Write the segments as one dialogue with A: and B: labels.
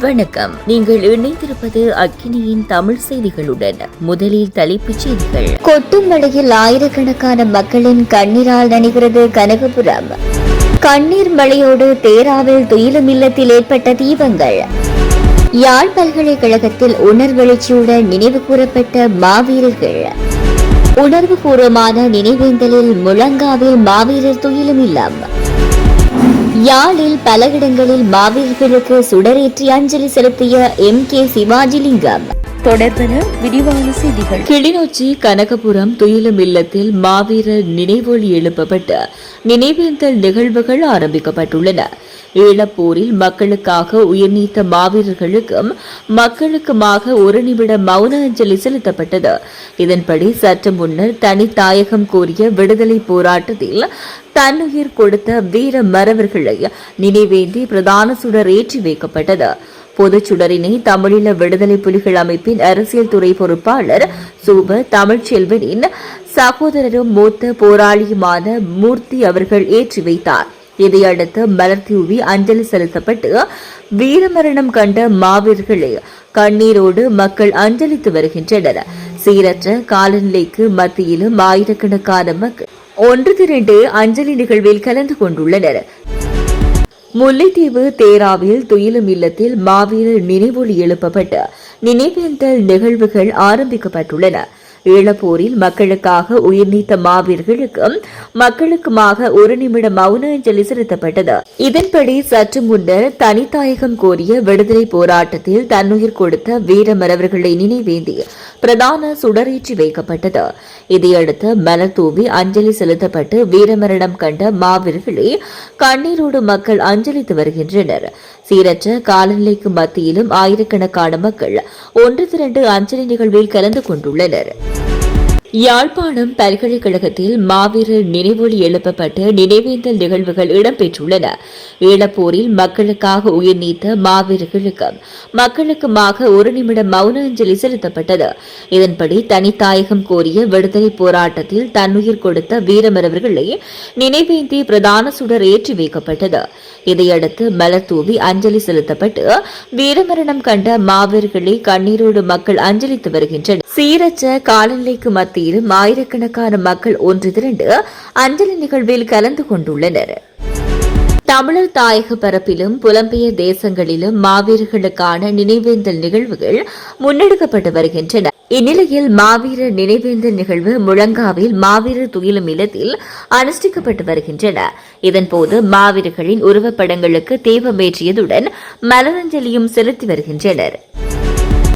A: வணக்கம். நீங்கள் இணைந்திருப்பது அக்கினியின் தமிழ் செய்திகளுடன். முதலில் தலைப்புச் செய்திகள். கொட்டும் மழையில் ஆயிரக்கணக்கான மக்களின் கண்ணீரால் நனைகிறது கனகபுரம். கண்ணீர் மழையோடு தேராவில் துயிலும் இல்லத்தில் ஏற்பட்ட தீபங்கள். யாழ் பல்கலைக்கழகத்தில் உணர்வெழுச்சியுடன் நினைவு கூறப்பட்ட மாவீரர்கள். உணர்வுபூர்வமான நினைவேந்தலில் முழங்காவில் மாவீரர் துயிலும் இல்லம். யாழில் பல இடங்களில் மாவீரர்களுக்கு சுடரேற்றி அஞ்சலி செலுத்திய எம் கே சிவாஜிலிங்கம். தொடர்பென விரிவான செய்திகள். கிளிநொச்சி கனகபுரம் துயிலும் இல்லத்தில் மாவீரர் நினைவொலி எழுப்பப்பட்டு நினைவேந்தல் நிகழ்வுகள் ஆரம்பிக்கப்பட்டுள்ளன. ஈழப்போரில் மக்களுக்காக உயிர்நீத்த மாவீரர்களுக்கும் மக்களுக்குமாக ஒரு நிமிட மௌன அஞ்சலி செலுத்தப்பட்டது. இதன்படி சற்று முன்னர் தனித்தாயகம் கோரிய விடுதலை போராட்டத்தில் தன்னுயிர் கொடுத்த வீர மறவர்களை நினைவேந்தி பிரதான சுடர் ஏற்றி வைக்கப்பட்டது. பொதுச் சுடரினை தமிழீழ விடுதலை புலிகள் அமைப்பின் அரசியல் துறை பொறுப்பாளர் சூப தமிழ்ச்செல்வனின் சகோதரரும் மூத்த போராளியுமான மூர்த்தி அவர்கள் ஏற்றி வைத்தார். இதையடுத்து மலர் தூவி அஞ்சலி செலுத்தப்பட்டு வீரமரணம் கண்ட மாவீரர்களை கண்ணீரோடு மக்கள் அஞ்சலித்து வருகின்றனர். சீரற்ற காலநிலைக்கு மத்தியிலும் ஆயிரக்கணக்கான மக்கள் ஒன்று திரண்டு அஞ்சலி நிகழ்வில் கலந்து கொண்டுள்ளனர். முல்லைத்தீவு தேராவில் துயிலும் இல்லத்தில் மாவீரர் நினைவொலி எழுப்பப்பட்டு நினைவேந்தல் நிகழ்வுகள் ஆரம்பிக்கப்பட்டுள்ளன. ஈழப்போரில் மக்களுக்காக உயிர்நீத்த மாவீர்களுக்கு மக்களுக்குமாக ஒரு நிமிட மௌன அஞ்சலி செலுத்தப்பட்டது. இதன்படி சற்று முன்னர் தனித்தாயகம் கோரிய விடுதலை போராட்டத்தில் தன்னுயிர் கொடுத்த வீரமரவர்களை நினைவேந்தி பிரதான சுடரேற்றி வைக்கப்பட்டது. இதையடுத்து மலர் தூவி அஞ்சலி செலுத்தப்பட்டு வீரமரணம் கண்ட மாவீர்களை கண்ணீரோடு மக்கள் அஞ்சலித்து வருகின்றனர். சீரற்ற காலநிலைக்கு மத்தியிலும் ஆயிரக்கணக்கான மக்கள் ஒன்று திரண்டு அஞ்சலி நிகழ்வில் கலந்து கொண்டுள்ளனர். யாழ்ப்பாணம் பல்கலைக்கழகத்தில் மாவீரர் நினைவொளி எழுப்பப்பட்ட நினைவேந்தல் நிகழ்வுகள் இடம்பெற்றுள்ளன. ஈழப்போரில் மக்களுக்காக உயிர் நீத்த மாவீரர்களுக்கு மக்களுக்குமாக ஒரு நிமிடம் மௌன அஞ்சலி செலுத்தப்பட்டது. இதன்படி தனித்தாயகம் கோரிய விடுதலை போராட்டத்தில் தன்னுயிர் கொடுத்த வீரமரவர்களை நினைவேந்தி பிரதான சுடர் ஏற்றி வைக்கப்பட்டது. இதையடுத்து மலர் தூவி அஞ்சலி செலுத்தப்பட்டு வீரமரணம் கண்ட மாவீரர்களை கண்ணீரோடு மக்கள் அஞ்சலித்து வருகின்றனர். சீரற்ற காலநிலைக்கு மத்திய மத்தியிலும் ஆயிரக்கணக்கான மக்கள் ஒன்று திரண்டு அஞ்சலி நிகழ்வில் கலந்து கொண்டுள்ளனர். தமிழர் தாயக பரப்பிலும் புலம்பெயர் தேசங்களிலும் மாவீரர்களுக்கான நினைவேந்தல் நிகழ்வுகள் முன்னெடுக்கப்பட்டு வருகின்றன. இந்நிலையில் மாவீரர் நினைவேந்தல் நிகழ்வு முழங்காவில் மாவீரர் துயிலும் இல்லத்தில் அனுஷ்டிக்கப்பட்டு வருகின்றன. இதன்போது மாவீரர்களின் உருவப்படங்களுக்கு தீபமேற்றியதுடன் மலரஞ்சலியும் செலுத்தி வருகின்றனர்.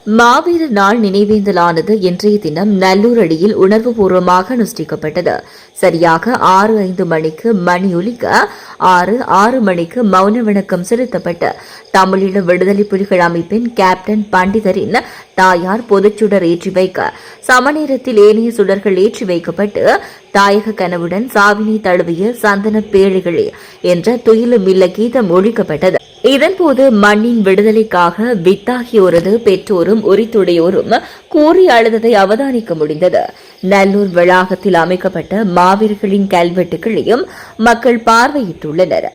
A: மாவீர நாள் நினைவேந்தலானது இன்றைய தினம் நல்லூர் அடியில் உணர்வுபூர்வமாக அனுஷ்டிக்கப்பட்டது. சரியாக ஆறு ஐந்து மணிக்கு மணி ஒலிக்க ஆறு ஆறு மணிக்கு மௌன வணக்கம் செலுத்தப்பட்டு தமிழீழ விடுதலை புலிகள் அமைப்பின் கேப்டன் பண்டிதரின் தாயார் பொதுச்சுடர் ஏற்றி வைக்க சமநேரத்தில் ஏனைய சுடர்கள் ஏற்றி வைக்கப்பட்டு தாயக கனவுடன் சாவினை தழுவிய சந்தன பேழைகளே என்ற துயிலும் இல்ல கீதம் ஒழிக்கப்பட்டது. இதன்போது மண்ணின் விடுதலைக்காக வித்தாகியோரது பெற்றோரும் உரித்துடையோரும் கூறி அழுததை அவதானிக்க முடிந்தது. நல்லூர் வளாகத்தில் அமைக்கப்பட்ட மாவீரர்களின் கல்வெட்டுகளையும் மக்கள் பார்வையிட்டுள்ளனர்.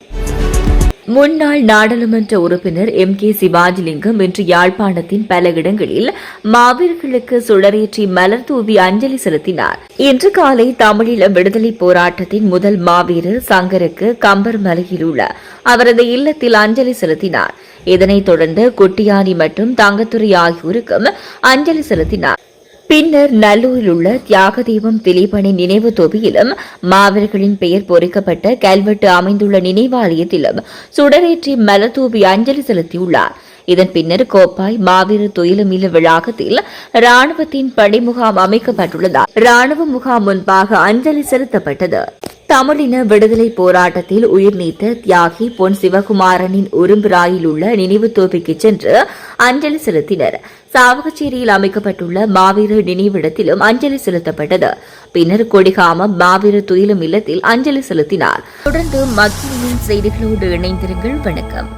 A: முன்னாள் நாடாளுமன்ற உறுப்பினர் எம் கே சிவாஜிலிங்கம் இன்று யாழ்ப்பாணத்தின் பல இடங்களில் மாவீரர்களுக்கு சுடரேற்றி மலர் தூவி அஞ்சலி செலுத்தினார். இன்று காலை தமிழீழ விடுதலை போராட்டத்தின் முதல் மாவீரர் சங்கருக்கு கம்பர் மலையில் உள்ள அவரது இல்லத்தில் அஞ்சலி செலுத்தினார். இதனைத் தொடர்ந்து குட்டியானி மற்றும் தங்கத்துறை ஆகியோருக்கும் அஞ்சலி செலுத்தினார். பின்னர் நல்லூரில் உள்ள தியாகதீபம் திலீபனின் நினைவு தொகுதியிலும் மாவீரர்களின் பெயர் பொறிக்கப்பட்ட கல்வெட்டு அமைந்துள்ள நினைவாலயத்திலும் சுடரேற்றி மலத்தூவி அஞ்சலி செலுத்தியுள்ளார். இதன் பின்னர் கோப்பாய் மாவீர துயிலுமில்ல வளாகத்தில் ராணுவத்தின் படை முகாம் அமைக்கப்பட்டுள்ளதால் ராணுவ முகாம் முன்பாக அஞ்சலி செலுத்தப்பட்டது. தமிழின விடுதலை போராட்டத்தில் உயிர் நீத்த தியாகி பொன் சிவகுமாரனின் உரும்பிராயில் உள்ள நினைவு தோப்பிக்கு சென்று அஞ்சலி செலுத்தினர். சாவகச்சேரியில் அமைக்கப்பட்டுள்ள மாவீரர் நினைவிடத்திலும் அஞ்சலி செலுத்தப்பட்டது. பின்னர் கொடிகாமம் மாவீரர் துயிலும் இல்லத்தில் அஞ்சலி செலுத்தினார். தொடர்ந்து மக்களின் செய்திகளோடு இணைந்திருங்கள். வணக்கம்.